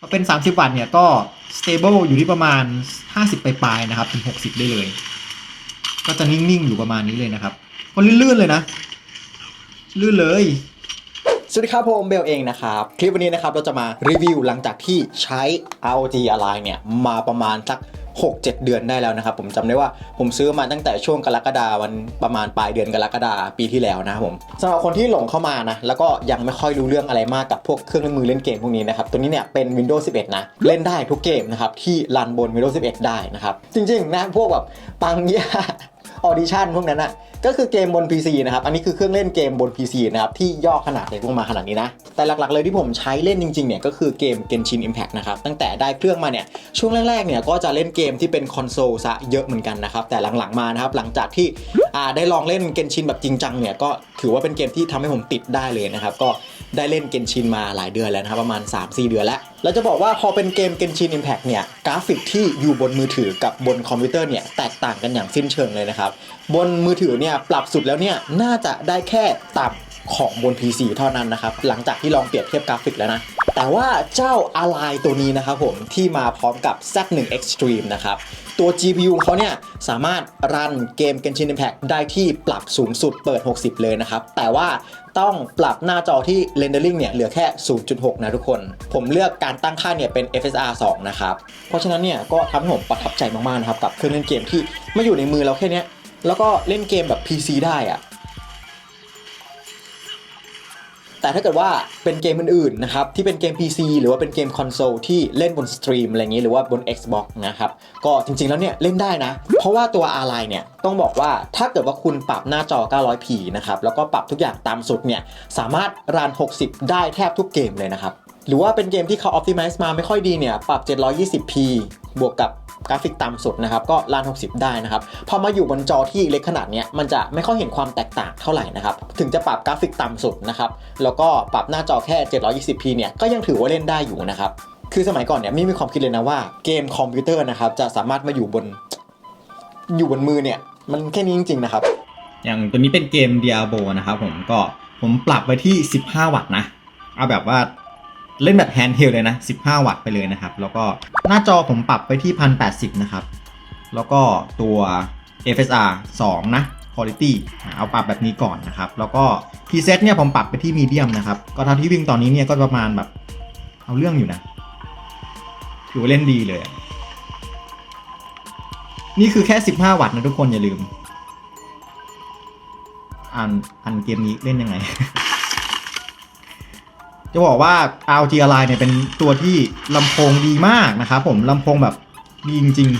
พอเป็น 30 วัตต์เนี่ยก็ stable อยู่ที่ประมาณ 50 ปลายๆนะครับถึง 60 ได้เลย ก็จะนิ่ง ๆ อยู่ประมาณนี้เลยนะครับก็ลื่น ๆ เลยนะ ลื่นเลยสวัสดีครับผมเบลเองนะครับ คลิปวันนี้นะครับเราจะมารีวิวหลังจากที่ใช้ ROG Align เนี่ย มาประมาณสัก 6-7 เดือนได้แล้วนะครับ ผมจำได้ว่าผมซื้อมาตั้งแต่ช่วงกรกฎาวันประมาณปลายเดือนกรกฎาปีที่แล้วนะครับผมสำหรับคนที่หลงเข้ามานะแล้วก็ยังไม่ค่อยรู้เรื่องอะไรมากกับพวกเครื่องเล่นมือเล่นเกมพวกนี้นะครับตัวนี้เนี่ยเป็น Windows 11 นะ เล่นได้ทุกเกมนะครับที่รันบน Windows 11 ได้นะครับจริงๆนะพวกแบบปังยา ออดิชั่นพวกนั้นอะก็คือเกมบน PC นะครับ อันนี้คือเครื่องเล่นเกมบน PC นะครับ ที่ย่อขนาดเล็กลงมาขนาดนี้นะ แต่หลักๆเลยที่ผมใช้เล่นจริงๆเนี่ยก็คือเกม Genshin Impact นะครับ ตั้งแต่ได้เครื่องมาเนี่ย ช่วงแรกๆเนี่ยก็จะเล่นเกมที่เป็นคอนโซลซะเยอะเหมือนกันนะครับ แต่หลังๆมานะครับหลังจากที่อาได้ลองเล่น Genshin แบบจริงจังเนี่ยก็ถือว่าเป็นเกมที่ทำให้ผมติดได้เลยนะครับก็ ได้เล่น Genshin มาหลายเดือนแล้วนะครับประมาณ 3-4 เดือนแล้วแล้วจะบอกว่าพอเป็นเกม Genshin Impact เนี่ยกราฟิกที่อยู่บนมือถือกับบนคอมพิวเตอร์เนี่ยแตกต่างกันอย่างสิ้นเชิงเลยนะครับบนมือถือเนี่ยปรับสุดแล้วเนี่ยน่าจะได้แค่ต่ำของบน PC เท่านั้นนะครับหลังจากที่ลองเปรียบเทียบกราฟิกแล้วนะแต่ว่าเจ้า Ally ตัวนี้นะครับผมที่มาพร้อมกับ Z1 Extreme นะครับตัว GPU ของเขาเนี่ยสามารถรันเกม Genshin Impact ได้ที่ปรับสูงสุดเปิด 60 เลยนะครับ แต่ว่า ต้องปรับหน้าจอที่ rendering เนี่ยเหลือแค่ 0.6 นะทุกคน ผมเลือกการตั้งค่าเนี่ยเป็น FSR 2 นะครับ เพราะฉะนั้นเนี่ยก็ทำให้ผมประทับใจมากๆนะครับกับเครื่องเล่นเกมที่ไม่อยู่ในมือเราแค่นี้แล้วก็เล่นเกมแบบ PC ได้อะ แต่ถ้าเกิดว่าเป็นเกมอื่นๆนะครับที่เป็นเกม PC หรือว่าเป็นเกมคอนโซลที่เล่นบนสตรีมอะไรอย่างนี้หรือว่าบน Xbox นะครับก็จริงๆแล้วเนี่ยเล่นได้นะ เพราะว่าตัว Ally เนี่ยต้องบอกว่าถ้าเกิดว่าคุณปรับหน้าจอ 900p นะครับแล้วก็ปรับทุกอย่างตามสุดเนี่ยสามารถรัน 60 ได้แทบทุกเกมเลยนะครับหรือว่าเป็นเกมที่เขา optimize มาไม่ค่อยดีเนี่ยปรับ 720p บวกกับ กราฟิกต่ำสุดนะครับก็รัน60ได้นะครับพอมาอยู่บนจอที่เล็กขนาดนี้มันจะไม่ค่อยเห็นความแตกต่างเท่าไหร่นะครับถึงจะปรับกราฟิกต่ำสุดนะครับแล้วก็ปรับหน้าจอแค่ 720p เนี่ยก็ยังถือว่าเล่นได้อยู่นะครับคือสมัยก่อนเนี่ยไม่มีความคิดเลยนะว่าเกมคอมพิวเตอร์นะครับจะสามารถมาอยู่บนอยู่บนมือเนี่ยมันแค่นี้จริงๆนะครับอย่างตัวนี้เป็นเกม Diablo นะครับผมก็ผมปรับไว้ที่ 15 วัตต์นะเอาแบบว่า เล่นแบบแฮนด์เฮลเลยนะ 15 วัตต์ไปเลยนะครับ แล้วก็หน้าจอผมปรับไปที่ 1080 นะครับ แล้วก็ตัว FSR 2 นะ Quality เอาปรับแบบนี้ก่อนนะครับ แล้วก็ preset เนี่ยผมปรับไปที่ medium นะครับ ก็เท่าที่วิ่งตอนนี้เนี่ยก็ประมาณแบบ เอาเรื่องอยู่นะ ถือว่าเล่นดีเลย นี่คือแค่ 15 วัตต์นะทุกคนอย่าลืมอ่านอ่านเกมนี้เล่นยังไง จะบอกว่า ROG Ally เนี่ยเป็นตัวที่ลำโพงดีมากนะครับผมลำโพงแบบดีจริง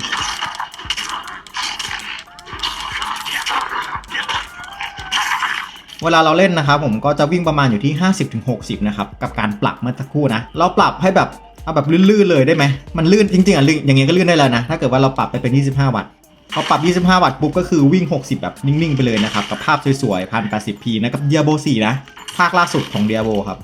เวลาเราเล่นนะครับผมก็จะวิ่งประมาณอยู่ที่ 50-60 นะครับ กับการปรับเมื่อสักครู่นะ เราปรับให้แบบเอาแบบลื่นๆเลยได้ไหม มันลื่นจริงๆอะลื่นอย่างเงี้ยก็ลื่นได้แล้วนะ ถ้าเกิดว่าเราปรับไปเป็น 25 วัตต์พอปรับ 25 วัตต์ปุ๊บก็คือวิ่ง 60 แบบนิ่งๆ ไปเลยนะครับ กับภาพสวยๆ 1080p นะกับ Diablo 4นะ ภาคล่าสุดของ Diablo ครับ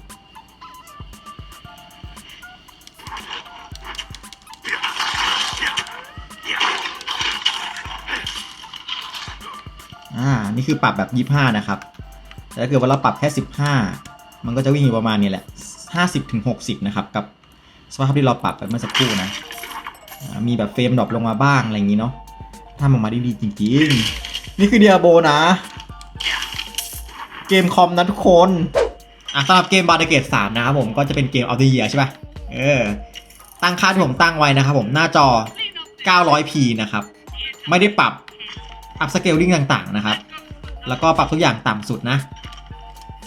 อ่า นี่คือปรับแบบ 25 นะครับ แต่ถ้าเกิดว่าเราปรับแค่ 15 มันก็จะวิ่งอยู่ประมาณนี้แหละ 50-60 นะครับ กับสภาพที่เราปรับไปเมื่อสักครู่นะ มีแบบเฟรมดรอปลงมาบ้าง อะไรอย่างนี้เนาะทำออกมาด้ดีจริงๆ นี่คือเดียโบนะ เกมคอมนะทุกคน อะสำหรับเกมบาร์เกต3นะครับผม ก็จะเป็นเกมออฟเดียใช่ป่ะ เออ ตั้งค่าที่ผมตั้งไว้นะครับผม หน้าจอ 900p นะครับ ไม่ได้ปรับ อัพสเกลลิ่งต่างๆนะครับ แล้วก็ปรับทุกอย่างต่ำสุดนะ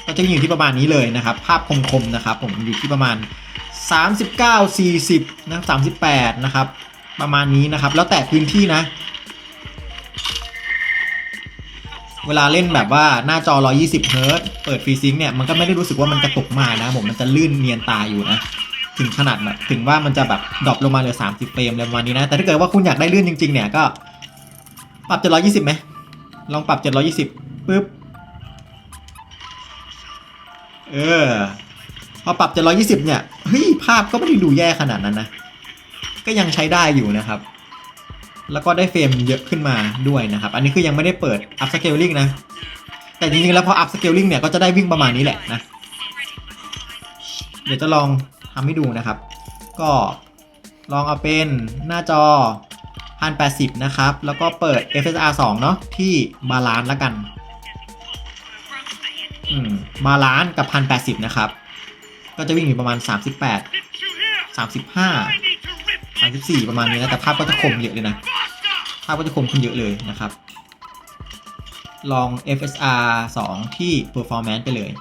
ก็จะอยู่ที่ประมาณนี้เลยนะครับ ภาพคมๆนะครับ ผมอยู่ที่ประมาณ 39 40นะ38 นะครับ ประมาณนี้นะครับ แล้วแต่พื้นที่นะ เวลาเล่นแบบว่าหน้าจอ 120 เฮิร์ตเปิดฟรีซิงเนี่ย มันก็ไม่ได้รู้สึกว่ามันกระตุกมากนะผม มันจะลื่นเนียนตาอยู่นะ ถึงขนาดแบบ ถึงว่ามันจะแบบดรอปลงมาเหลือ 30 เฟรมอะไรประมาณนี้นะ แต่ถ้าเกิดว่าคุณอยากได้ลื่นจริงๆ เนี่ยก็ ปรับ720ไหมลองปรับ720ปึ๊บเออพอปรับ720เนี่ยเฮ้ยภาพก็ไม่ได้ดูแย่ขนาดนั้นนะ ก็ยังใช้ได้อยู่นะครับ แล้วก็ได้เฟรมเยอะขึ้นมาด้วยนะครับ อันนี้คือยังไม่ได้เปิด up scaling นะ แต่จริงๆแล้วพอ up scaling เนี่ยก็จะได้วิ่งประมาณนี้แหละนะ เดี๋ยวจะลองทำให้ดูนะครับ ก็ลองเอาเป็นหน้าจอ 1080 นะครับ แล้วก็เปิด FSR 2 เนาะที่บาลานซ์แล้วกัน อืม บาลานซ์กับ 1080 นะครับ ก็จะวิ่งอยู่ประมาณ 38 35 34 ประมาณนี้นะ แต่ภาพก็จะคมเยอะเลยนะ ภาพก็จะคมขึ้นเยอะเลยนะครับ ลอง FSR 2 ที่ performance ไปเลย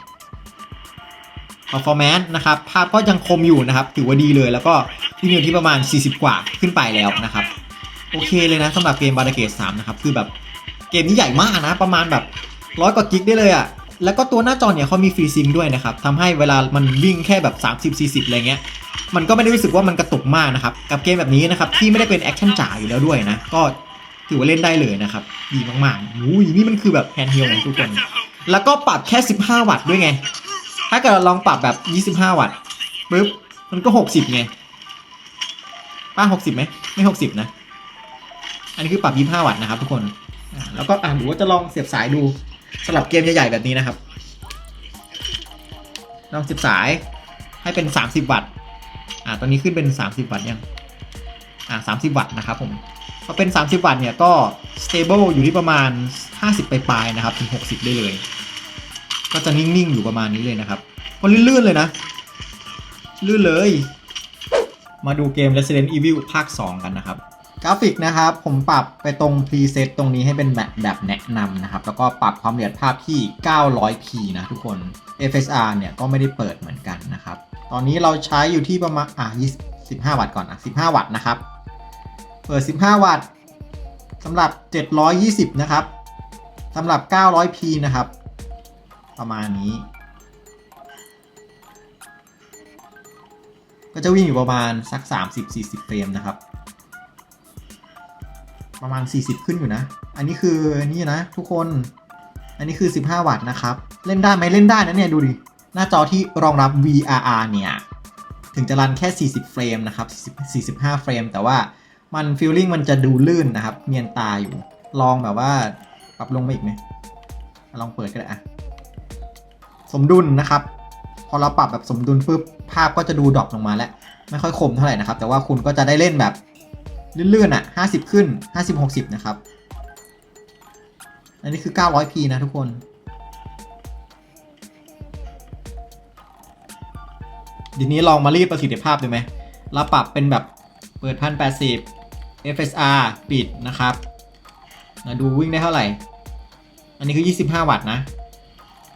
performance นะครับ ภาพก็ยังคมอยู่นะครับ ถือว่าดีเลย แล้วก็วิ่งอยู่ที่ประมาณ 40 กว่าขึ้นไปแล้วนะครับ โอเคเลยนะสำหรับเกม b a r d a g a t e 3นะครับคือแบบเกมนี้ใหญ่มากนะ ประมาณแบบร้อยกว่ากิกได้เลยอะ่ะแล้วก็ตัวหน้าจอเนี่ยเขามีฟรีซิงด้วยนะครับทำให้เวลามันวิ่งแค่แบบ 30-40 อะไรเงี้ยมันก็ไม่ได้รู้สึกว่ามันกระตุกมากนะครับกับเกมแบบนี้นะครับที่ไม่ได้เป็นแอคชั่นจ๋าอยู่แล้วด้วยนะก็ถือว่าเล่นได้เลยนะครับดีมากๆอุ้ยนี่มันคือแบบแฮนด์เฮลของทุกคน แล้วก็ปรับแค่ 15 วัตต์ด้วยไง ถ้าเกิดเราลองปรับแบบ 25 วัตต์ปุ๊บมันก็ 60 ไงป้า60ไหมไม่ 60 นะ อันนี้คือปรับ 25 วัตต์นะครับทุกคนแล้วก็อ่าหรือว่าจะลองเสียบสายดูสำหรับเกมใหญ่ๆแบบนี้นะครับ ลองเสียบสายให้เป็น 30 วัตต์อ่าตอนนี้ขึ้นเป็น 30 วัตต์ยังอ่า30 วัตต์นะครับผมพอเป็น 30 วัตต์เนี่ยก็ stable อยู่ที่ประมาณ 50 ปลายๆนะครับถึง 60 ได้เลย ก็จะนิ่ง ๆ อยู่ประมาณนี้เลยนะครับก็ลื่น ๆ เลยนะ ลื่นเลย มาดูเกม Resident Evil ภาค 2 กันนะครับ กราฟิกนะครับ ผมปรับไปตรง preset ตรงนี้ให้เป็นแบบแบบแนะนำนะครับ แล้วก็ปรับความละเอียดภาพที่ 900p นะทุกคน FSR เนี่ยก็ไม่ได้เปิดเหมือนกันนะครับ ตอนนี้เราใช้อยู่ที่ประมาณอะ15 วัตต์ก่อนอะ15 วัตต์นะครับ เปิด 15 วัตต์สำหรับ 720 นะครับสำหรับ 900p นะครับ ประมาณนี้ ก็จะวิ่งอยู่ประมาณสัก 30-40 เฟรมนะครับ ประมาณ 40 ขึ้นอยู่นะ อันนี้คือนี่นะทุกคน อันนี้คือ 15 วัตต์นะครับ เล่นได้ไหมเล่นได้นะเนี่ยดูดิ หน้าจอที่รองรับ VRR เนี่ย ถึงจะรันแค่ 40 เฟรมนะครับ45เฟรม แต่ว่ามันฟีลลิ่งมันจะดูลื่นนะครับ เนียนตาอยู่ ลองแบบว่าปรับลงมาอีกไหมลองเปิดก็ได้อะสมดุลนะครับ พอเราปรับแบบสมดุลปุ๊บภาพก็จะดูดรอปลงมาแล้ว ไม่ค่อยคมเท่าไหร่นะครับ แต่ว่าคุณก็จะได้เล่นแบบ ลื่นๆอะ50ขึ้น50 60นะครับ อันนี้คือ 900p นะทุกคนทีนี้ลองมารีดประสิทธิภาพดูไหมเราปรับเป็นแบบเปิด1080 FSR ปิดนะครับมาดูวิ่งได้เท่าไหร่ อันนี้คือ 25 วัตต์นะ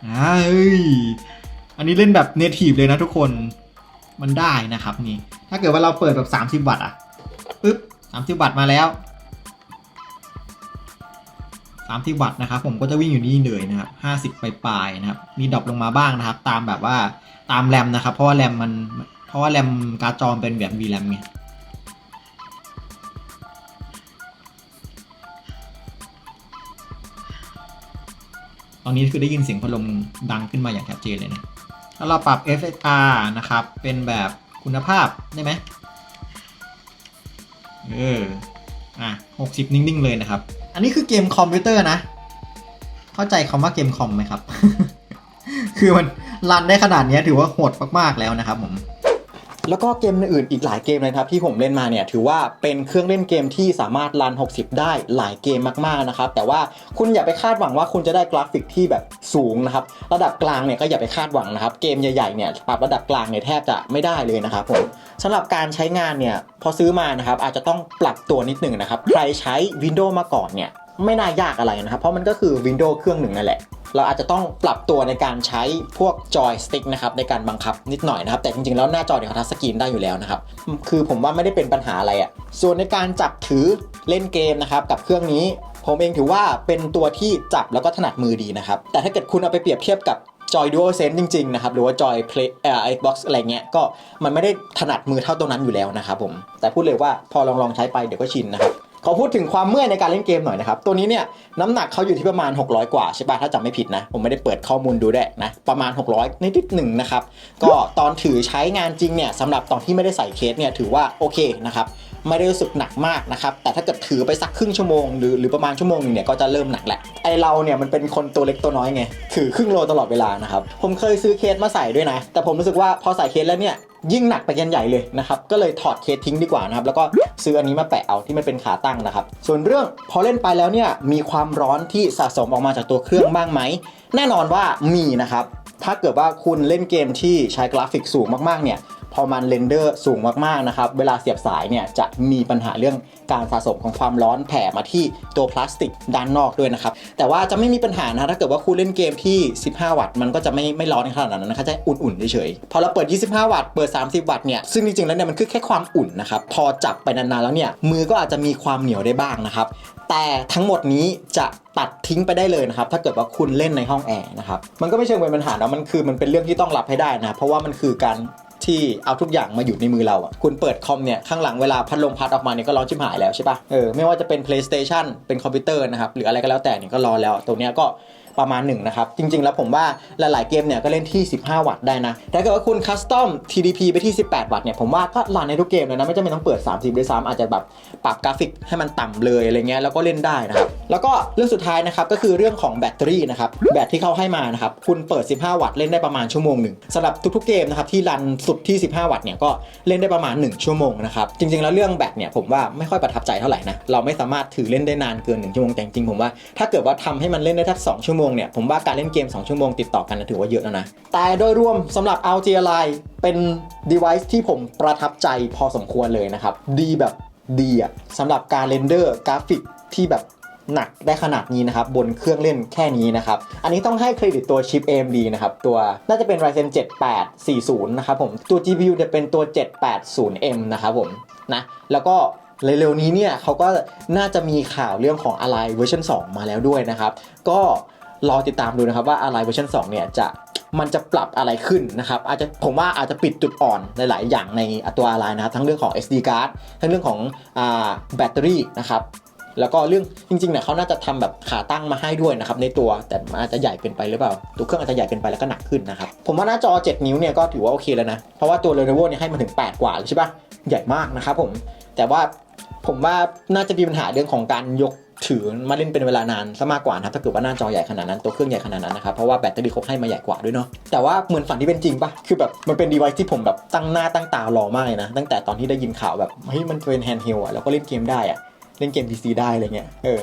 อ่าเฮ้ย อันนี้เล่นแบบเนทีฟเลยนะทุกคน มันได้นะครับนี่ ถ้าเกิดว่าเราเปิดแบบ 30 วัตต์อะ ปึ๊บ30วัตต์มาแล้ว30วัตต์นะครับผมก็จะวิ่งอยู่นี่เลยนะครับ50ปลายๆนะครับ มีดรอปลงมาบ้างนะครับ ตามแบบว่าตามแรมนะครับ เพราะว่าแรมมันเพราะว่าแรมการจอมเป็นแบบ VRAM ไงตอนนี้คือได้ยินเสียงพัดลมดังขึ้นมาอย่างชัดเจนเลยนะ ถ้าเราปรับ FSR นะครับ เป็นแบบคุณภาพได้ไหม เออ อะ60นิ่ง ๆ เลยนะครับ อันนี้คือเกมคอมพิวเตอร์นะ เข้าใจคำว่าเกมคอมไหมครับ คือมันรันได้ขนาดนี้ถือว่าโหดมาก ๆ แล้วนะครับผม แล้วก็เกมอื่นอีกหลายเกมเลยครับที่ผมเล่นมาเนี่ยถือว่าเป็นเครื่องเล่นเกมที่สามารถรัน 60 ได้หลายเกมมากๆนะครับแต่ว่าคุณอย่าไปคาดหวังว่าคุณจะได้กราฟิกที่แบบสูงนะครับระดับกลางเนี่ยก็อย่าไปคาดหวังนะครับเกมใหญ่ๆเนี่ยปรับระดับกลางเนี่ยแทบจะไม่ได้เลยนะครับผมสำหรับการใช้งานเนี่ยพอซื้อมานะครับอาจจะต้องปรับตัวนิดหนึ่งนะครับใครใช้ Windows มาก่อนเนี่ยไม่น่ายากอะไรนะครับเพราะมันก็คือ Windows เครื่องหนึ่งนั่นแหละ เราอาจจะต้องปรับตัวในการใช้พวกจอยสติ๊กนะครับในการบังคับนิดหน่อยนะครับ แต่จริงๆแล้วหน้าจอเนี่ยเขาทัชสกรีนได้อยู่แล้วนะครับ คือผมว่าไม่ได้เป็นปัญหาอะไรอะ่ะส่วนในการจับถือเล่นเกมนะครับกับเครื่องนี้ ผมเองถือว่าเป็นตัวที่จับแล้วก็ถนัดมือดีนะครับ แต่ถ้าเกิดคุณเอาไปเปรียบเทียบกับจอย DualSense จริงๆนะครับ หรือว่าจอย Play เอ่อ Xbox อะไรเงี้ย ก็มันไม่ได้ถนัดมือเท่าตรงนั้นอยู่แล้วนะครับผม แต่พูดเลยว่าพอลองๆใช้ไปเดี๋ยวก็ชินนะครับ ขอพูดถึงความเมื่อยในการเล่นเกมหน่อยนะครับ ตัวนี้เนี่ยน้ำหนักเขาอยู่ที่ประมาณ 600 กว่าใช่ป่ะถ้าจำไม่ผิดนะ ผมไม่ได้เปิดข้อมูลดูได้นะ ประมาณ 600 นิดๆหนึ่งนะครับ ก็ตอนถือใช้งานจริงเนี่ยสำหรับตอนที่ไม่ได้ใส่เคสเนี่ยถือว่าโอเคนะครับไม่ได้รู้สึกหนักมากนะครับ แต่ถ้าเกิดถือไปสักครึ่งชั่วโมงหรือหรือประมาณชั่วโมงหนึงเนี่ยก็จะเริ่มหนักแหละ ไอเราเนี่ยมันเป็นคนตัวเล็กตัวน้อยไง ถือครึ่งโลตลอดเวลานะครับ ผมเคยซื้อเคสมาใส่ด้วยนะ แต่ผมรู้สึกว่าพอใส่เคสแล้วเนี่ย ยิ่งหนักไปกันใหญ่เลยนะครับก็เลยถอดเคสทิ้งดีกว่านะครับแล้วก็ซื้ออันนี้มาแปะเอาที่มันเป็นขาตั้งนะครับ ส่วนเรื่องพอเล่นไปแล้วเนี่ยมีความร้อนที่สะสมออกมาจากตัวเครื่องบ้างไหมแน่นอนว่ามีนะครับถ้าเกิดว่าคุณเล่นเกมที่ใช้กราฟิกสูงมากๆเนี่ย อมันเรนเดอร์สูงมากๆนะครับ เวลาเสียบสายเนี่ยจะมีปัญหาเรื่องการสะสมของความร้อนแผ่มาที่ตัวพลาสติกด้านนอกด้วยนะครับ แต่ว่าจะไม่มีปัญหานะ ถ้าเกิดว่าคุณเล่นเกมที่ 15 วัตต์มันก็จะไม่ไม่ร้อนในขนาดนั้นนะครับจะอุ่นๆเฉยๆ พอเราเปิด 25 วัตต์ เปิด 30 วัตต์เนี่ย ซึ่งจริงๆแล้วเนี่ยมันคือแค่ความอุ่นนะครับ พอจับไปนานๆแล้วเนี่ย มือก็อาจจะมีความเหนียวได้บ้างนะครับ แต่ทั้งหมดนี้จะตัดทิ้งไปได้เลยนะครับ ถ้าเกิดว่าคุณเล่นในห้องแอร์นะครับ มันก็ไม่เชิงเป็นปัญหานะมันคือมันเป็นเรื่องที่ต้องรับให้ได้นะ เพราะว่ามันคือการ ที่เอาทุกอย่างมาอยู่ในมือเราอะคุณเปิดคอมเนี่ยข้างหลังเวลาพัดลมพัดออกมาเนี่ยก็ร้อนชิบหายแล้วใช่ปะเออไม่ว่าจะเป็น PlayStation เป็นคอมพิวเตอร์นะครับหรืออะไรก็แล้วแต่เนี่ยก็ร้อนแล้วตรงเนี้ยก็ ประมาณหนึ่งนะครับ จริง ๆ แล้วผมว่าหลาย ๆ เกมเนี่ยก็เล่นที่ 15 วัตต์ได้นะ แต่ถ้าเกิดว่าคุณคัสตอม TDP ไปที่ 18 วัตต์เนี่ยผมว่าก็รันในทุกเกมเลยนะ ไม่จำเป็นต้องเปิด 30ด้วยซ้ำอาจจะแบบปรับกราฟิกให้มันต่ำเลยอะไรเงี้ยแล้วก็เล่นได้นะครับแล้วก็เรื่องสุดท้ายนะครับก็คือเรื่องของแบตเตอรี่นะครับแบตที่เขาให้มานะครับคุณเปิด 15 วัตต์เล่นได้ประมาณชั่วโมงหนึ่งสำหรับทุก ๆ เกมนะครับที่รันสุดที่ 15 วัตต์เนี่ยก็เล่นได้ประมาณ 1 ชั่วโมงนะครับจริง ๆ แล้วเรื่องแบตเนี่ยผมว่าไม่ค่อยประทับใจเท่าไหร่นะเราไม่สามารถถือเล่นได้นานเกิน1ชั่วโมงแต่จริงๆผมว่าถ้าเกิดว่าทำให้มันเล่นได้ทัก2ชั่วโมงเนี่ยผมว่าการเล่นเกม 2 ชั่วโมงติดต่อกันถือว่าเยอะแล้วนะ แต่โดยรวมสำหรับ LG Ally เป็น device ที่ผมประทับใจพอสมควรเลยนะครับ ดีแบบดีอะสำหรับการเรนเดอร์กราฟิกที่แบบหนักได้ขนาดนี้นะครับ บนเครื่องเล่นแค่นี้นะครับ อันนี้ต้องให้เครดิตตัวชิป AMD นะครับ ตัวน่าจะเป็น Ryzen 7840 นะครับผม ตัว GPU จะเป็นตัว 780M นะครับผมนะแล้วก็เร็วๆนี้เนี่ยเขาก็น่าจะมีข่าวเรื่องของ Ally เวอร์ชัน2มาแล้วด้วยนะครับ ก็ รอติดตามดูนะครับว่า Ally เวอร์ชัน2เนี่ยจะมันจะปรับอะไรขึ้นนะครับอาจจะผมว่าอาจจะปิดจุดอ่อนหลาย ๆ อย่างในตัว Ally นะครับทั้งเรื่องของ SD card ทั้งเรื่องของอแบตเตอรี่นะครับแล้วก็เรื่องจริงๆเนี่ยเขาน่าจะทำแบบขาตั้งมาให้ด้วยนะครับในตัวแต่มันอาจจะใหญ่เกินไปหรือเปล่า ตัวเครื่องอาจจะใหญ่เกินไปแล้วก็หนักขึ้นนะครับผมว่าหน้าจอ 7 นิ้วเนี่ยก็ถือว่าโอเคแล้วนะเพราะว่าตัว Lenovo เนี่ยให้มาถึง 8 กว่าใช่ปะใหญ่มากนะครับผมแต่ว่าผมว่าน่าจะมีปัญหาเรื่องของการยก ถือมาเล่นเป็นเวลานานซะมากกว่านะครับถ้าเกิดว่าหน้าจอใหญ่ขนาดนั้นตัวเครื่องใหญ่ขนาดนั้นนะครับเพราะว่าแบตเตอรี่เขาให้มาใหญ่กว่าด้วยเนาะแต่ว่าเหมือนฝันที่เป็นจริงปะคือแบบมันเป็น device ที่ผมแบบตั้งหน้าตั้งตารอมากเลยนะตั้งแต่ตอนที่ได้ยินข่าวแบบเฮ้ยมันเป็น handheld อะแล้วก็เล่นเกมได้อะเล่นเกม PC ได้อะไรเงี้ยเออ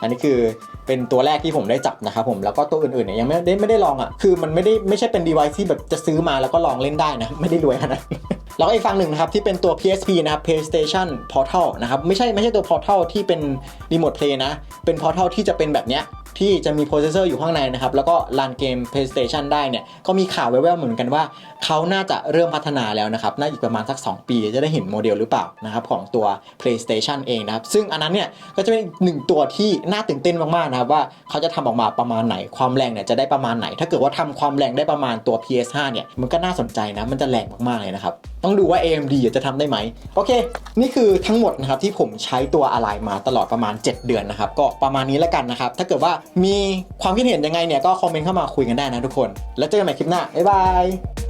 อันนี้คือเป็นตัวแรกที่ผมได้จับนะครับผมแล้วก็ตัวอื่นๆเนี่ยยังไม่ได้ไม่ได้ลองอะคือมันไม่ได้ไม่ใช่เป็น device ที่แบบจะซื้อมาแล้วก็ลองเล่นได้นะไม่ได้รวยขนาดแล้วก็อีกฝั่งหนึ่งนะครับที่เป็นตัว PSP นะครับ PlayStation Portal นะครับไม่ใช่ไม่ใช่ตัว Portal ที่เป็น Remote Play นะ เป็น Portal ที่จะเป็นแบบเนี้ยที่จะมีโปรเซสเซอร์อยู่ข้างในนะครับ แล้วก็รันเกม PlayStation ได้เนี่ย ก็มีข่าวแว่วๆเหมือนกันว่า เขาน่าจะเริ่มพัฒนาแล้วนะครับ น่าอีกประมาณสัก 2 ปีจะได้เห็นโมเดลหรือเปล่านะครับ ของตัว PlayStation เองนะครับ ซึ่งอันนั้นเนี่ย ก็จะเป็นหนึ่งตัวที่น่าตื่นเต้นมากๆนะครับ ว่าเขาจะทำออกมาประมาณไหนความแรงเนี่ยจะได้ประมาณไหน ถ้าเกิดว่าทำความแรงได้ประมาณตัว PS5 เนี่ยมันก็น่าสนใจนะมันจะแรงมากๆเลยนะครับต้องดูว่า AMD จะทำได้ไหมโอเค นี่คือทั้งหมดนะครับที่ผมใช้ตัวอะไรมาตลอดประมาณ 7 เดือนนะครับ ก็ประมาณนี้แล้วกันนะครับ ถ้าเกิดว่ามีความคิดเห็นยังไงเนี่ยก็คอมเมนต์เข้ามาคุยกันได้นะทุกคน แล้วเจอกันใหม่คลิปหน้าบ๊ายบาย